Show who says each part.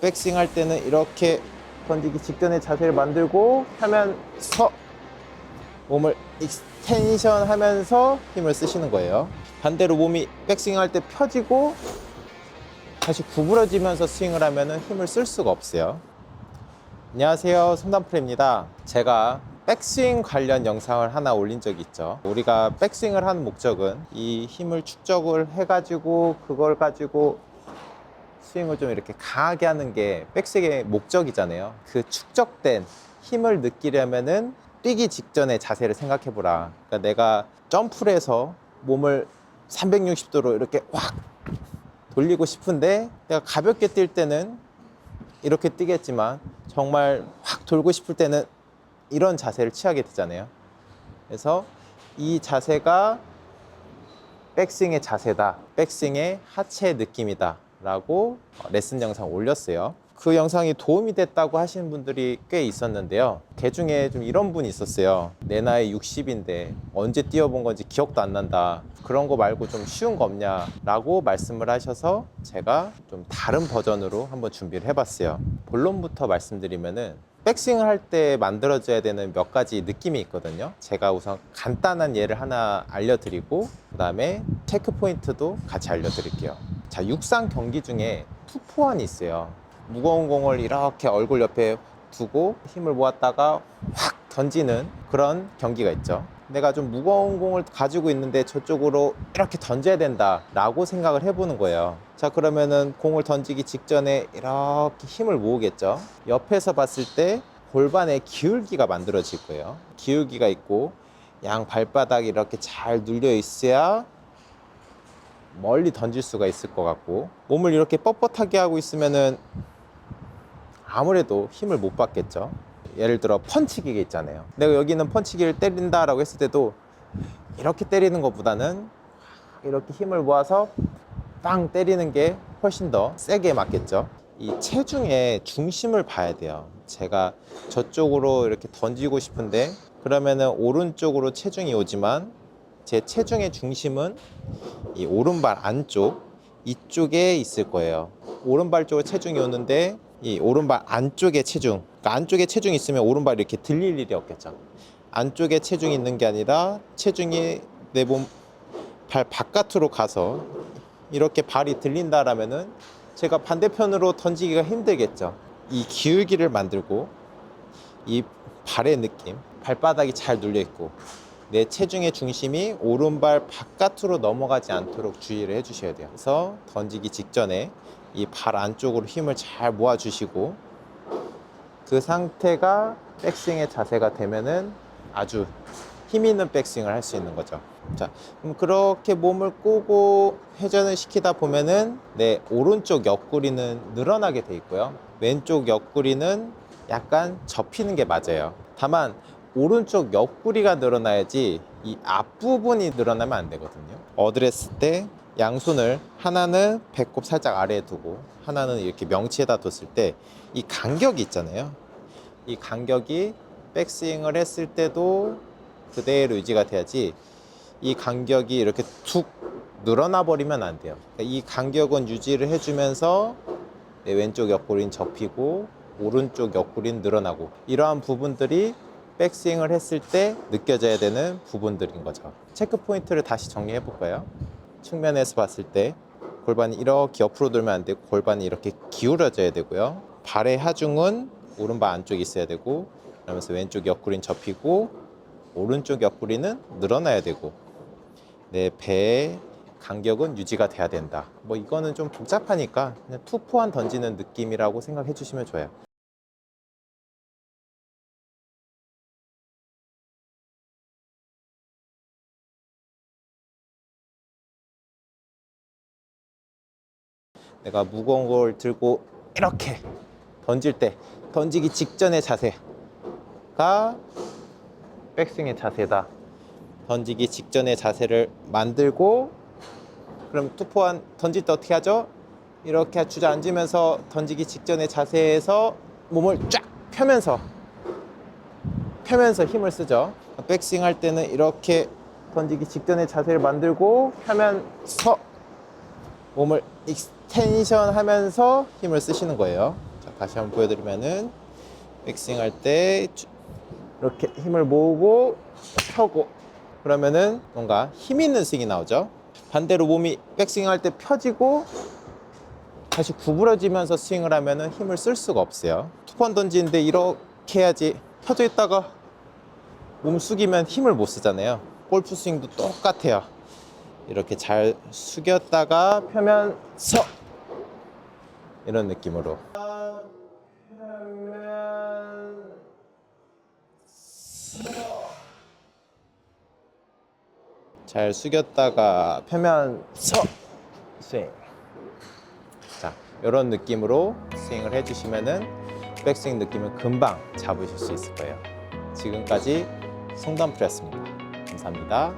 Speaker 1: 백스윙 할 때는 이렇게 던지기 직전에 자세를 만들고 하면서 몸을 익스텐션 하면서 힘을 쓰시는 거예요. 반대로 몸이 백스윙 할 때 펴지고 다시 구부러지면서 스윙을 하면 힘을 쓸 수가 없어요. 안녕하세요. 손담프레입니다. 제가 백스윙 관련 영상을 하나 올린 적이 있죠. 우리가 백스윙을 하는 목적은 이 힘을 축적을 해가지고 그걸 가지고 스윙을 좀 이렇게 강하게 하는 게 백스윙의 목적이잖아요. 그 축적된 힘을 느끼려면은 뛰기 직전의 자세를 생각해 보라. 그러니까 내가 점프를 해서 몸을 360도로 이렇게 확 돌리고 싶은데 내가 가볍게 뛸 때는 이렇게 뛰겠지만 정말 확 돌고 싶을 때는 이런 자세를 취하게 되잖아요. 그래서 이 자세가 백스윙의 자세다. 백스윙의 하체 느낌이다. 라고 레슨 영상 올렸어요. 그 영상이 도움이 됐다고 하시는 분들이 꽤 있었는데요. 그 중에 좀 이런 분이 있었어요. 내 나이 60인데 언제 뛰어본 건지 기억도 안 난다. 그런 거 말고 좀 쉬운 거 없냐? 라고 말씀을 하셔서 제가 좀 다른 버전으로 한번 준비를 해봤어요. 본론부터 말씀드리면은 백스윙을 할 때 만들어져야 되는 몇 가지 느낌이 있거든요. 제가 우선 간단한 예를 하나 알려드리고, 그 다음에 체크 포인트도 같이 알려드릴게요. 자, 육상 경기 중에 투포환이 있어요. 무거운 공을 이렇게 얼굴 옆에 두고 힘을 모았다가 확 던지는 그런 경기가 있죠. 내가 좀 무거운 공을 가지고 있는데 저쪽으로 이렇게 던져야 된다라고 생각을 해보는 거예요. 자, 그러면은 공을 던지기 직전에 이렇게 힘을 모으겠죠. 옆에서 봤을 때 골반에 기울기가 만들어질 거예요. 기울기가 있고 양 발바닥이 이렇게 잘 눌려 있어야 멀리 던질 수가 있을 것 같고 몸을 이렇게 뻣뻣하게 하고 있으면은 아무래도 힘을 못 받겠죠. 예를 들어 펀치기가 있잖아요. 내가 여기는 펀치기를 때린다 라고 했을 때도 이렇게 때리는 것보다는 이렇게 힘을 모아서 빵 때리는 게 훨씬 더 세게 맞겠죠. 이 체중의 중심을 봐야 돼요. 제가 저쪽으로 이렇게 던지고 싶은데 그러면은 오른쪽으로 체중이 오지만 제 체중의 중심은 이 오른발 안쪽 이쪽에 있을 거예요. 오른발 쪽으로 체중이 오는데 이 오른발 안쪽에 체중, 그러니까 안쪽에 체중이 있으면 오른발이 이렇게 들릴 일이 없겠죠. 안쪽에 체중이 있는 게 아니라 체중이 내 몸 발 바깥으로 가서 이렇게 발이 들린다라면은 제가 반대편으로 던지기가 힘들겠죠. 이 기울기를 만들고 이 발의 느낌, 발바닥이 잘 눌려 있고 내 체중의 중심이 오른발 바깥으로 넘어가지 않도록 주의를 해주셔야 돼요. 그래서 던지기 직전에 이 발 안쪽으로 힘을 잘 모아주시고 그 상태가 백스윙의 자세가 되면은 아주 힘 있는 백스윙을 할 수 있는 거죠. 자, 그럼 그렇게 몸을 꼬고 회전을 시키다 보면은 내 오른쪽 옆구리는 늘어나게 돼 있고요. 왼쪽 옆구리는 약간 접히는 게 맞아요. 다만 오른쪽 옆구리가 늘어나야지 이 앞부분이 늘어나면 안 되거든요. 어드레스 때 양손을 하나는 배꼽 살짝 아래에 두고 하나는 이렇게 명치에다 뒀을 때 이 간격이 있잖아요. 이 간격이 백스윙을 했을 때도 그대로 유지가 돼야지 이 간격이 이렇게 툭 늘어나 버리면 안 돼요. 그러니까 이 간격은 유지를 해주면서 내 왼쪽 옆구리는 접히고 오른쪽 옆구리는 늘어나고 이러한 부분들이 백스윙을 했을 때 느껴져야 되는 부분들인 거죠. 체크 포인트를 다시 정리해 볼까요? 측면에서 봤을 때 골반이 이렇게 옆으로 돌면 안 되고 골반이 이렇게 기울어져야 되고요. 발의 하중은 오른발 안쪽에 있어야 되고 그러면서 왼쪽 옆구리는 접히고 오른쪽 옆구리는 늘어나야 되고 내 배의 간격은 유지가 돼야 된다. 뭐 이거는 좀 복잡하니까 그냥 투포한 던지는 느낌이라고 생각해 주시면 좋아요. 내가 무거운 걸 들고 이렇게 던질 때 던지기 직전의 자세가 백스윙의 자세다. 던지기 직전의 자세를 만들고 그럼 투포한 던질 때 어떻게 하죠? 이렇게 주저앉으면서 던지기 직전의 자세에서 몸을 쫙 펴면서 펴면서 힘을 쓰죠. 백스윙 할 때는 이렇게 던지기 직전의 자세를 만들고 펴면서 몸을 익스 텐션 하면서 힘을 쓰시는 거예요. 자, 다시 한번 보여드리면은 백스윙 할때 이렇게 힘을 모으고 펴고 그러면은 뭔가 힘 있는 스윙이 나오죠. 반대로 몸이 백스윙 할 때 펴지고 다시 구부러지면서 스윙을 하면은 힘을 쓸 수가 없어요. 투펀 던지는데 이렇게 해야지 펴져 있다가 몸 숙이면 힘을 못 쓰잖아요. 골프 스윙도 똑같아요. 이렇게 잘 숙였다가 펴면서 이런 느낌으로. 잘 숙였다가 펴면서! 스윙. 자 이런 느낌으로 스윙을 해주시면은 백스윙 느낌을 금방 잡으실 수 있을 거예요. 지금까지 송단프였습니다. 감사합니다